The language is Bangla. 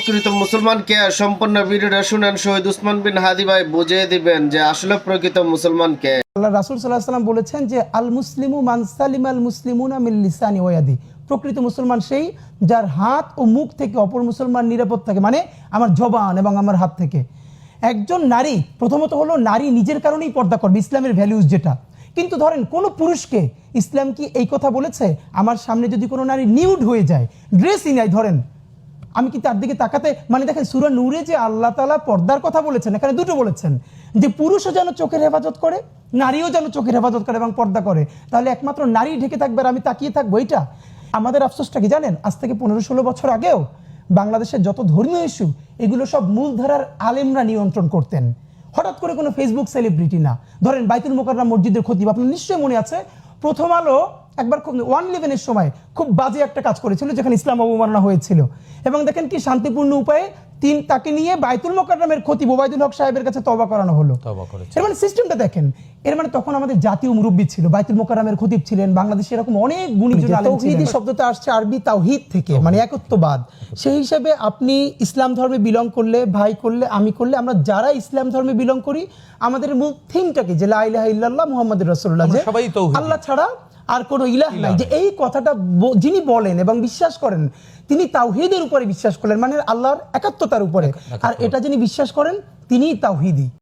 প্রকৃত মুসলমানকে সম্পূর্ণ ভিডিওটা শুনেন শহীদ উসমান বিন হাদি ভাই, বুঝিয়ে দিবেন যে আসলে প্রকৃত মুসলমানকে। আল্লাহ রাসুল সাল্লাহ সাল্লাম বলেছেন যে, আল মুসলিমু মানসালিম আল ওয়াদি প্রকৃত মুসলমান সেই যার হাত ও মুখ থেকে অপর মুসলমান নিরাপদ থাকে মানে আমার জবান এবং আমার হাত থেকে। একজন নারী প্রথমত হলো নারী নিজের কারণেই পর্দা করবে, ইসলামের ভ্যালিউজ যেটা। কিন্তু ধরেন কোনো পুরুষকে ইসলাম কি এই কথা বলেছে? আমার সামনে যদি কোনো নারী নিউড হয়ে যায় ড্রেসই নাই, ধরেন। আমি কি তার দিকে তাকাতে মানে দেখেন সুরা নূরে যে আল্লাহ তালা পর্দার কথা বলেছেন, এখানে দুটো বলেছেন, যে পুরুষও যেন চোখের হেফাজত করে, নারীও যেন চোখের হেফাজত করে এবং পর্দা করে। তাহলে একমাত্র নারী ঢেকে থাকবে আর আমি তাকিয়ে থাকব এইটা? আমাদের আফসোসটা কি জানেন? আজ থেকে পনেরো ষোলো বছর আগেও বাংলাদেশের যত ধর্মীয় ইস্যু, এগুলো সব মূলধারার আলেমরা নিয়ন্ত্রণ করতেন। হঠাৎ করে কোনো ফেসবুক সেলিব্রিটি না। ধরেন বাইতুল মোকাররম মসজিদের খতিব, আপনার নিশ্চয়ই মনে আছে? প্রথম আলো একবার খুব ওয়ান ইলেভেনের সময় খুব বাজে একটা কাজ করেছিল, যেখানে ইসলাম অবমাননা হয়েছিল। এবং দেখেন কি শান্তিপূর্ণ উপায়ে তিন তাকে নিয়ে বাইতুল মোকাররমের খতিব ওবায়দুল হক সাহেবের কাছে তবা করানো হলো। এর মানে সিস্টেমটা দেখেন এর মানে তখন আমাদের জাতীয় মুরব্বী ছিল বাইতুল মোকাররমের খতিব ছিলেন বাংলাদেশে এরকম অনেক গুণীজন তৌহিদি শব্দটা আসছে আরবি তাওহিদ থেকে মানে একত্ববাদ। সেই হিসাবে আপনি ইসলাম ধর্মে বিলং করলে ভাই করলে আমি করলে আমরা যারা ইসলাম ধর্মে বিলং করি আমাদের মূল থিমটাকে যে লা ইলাহা ইল্লাল্লাহ মুহাম্মাদুর রাসূলুল্লাহ যে আল্লাহ ছাড়া আর কোনো ইলাহ নাই। যে এই কথাটা যিনি বলেন এবং বিশ্বাস করেন তিনি তাওহিদের উপরে বিশ্বাস করলেন মানে আল্লাহর একাত্মতার উপরে। আর এটা যিনি বিশ্বাস করেন তিনি তাওহিদি।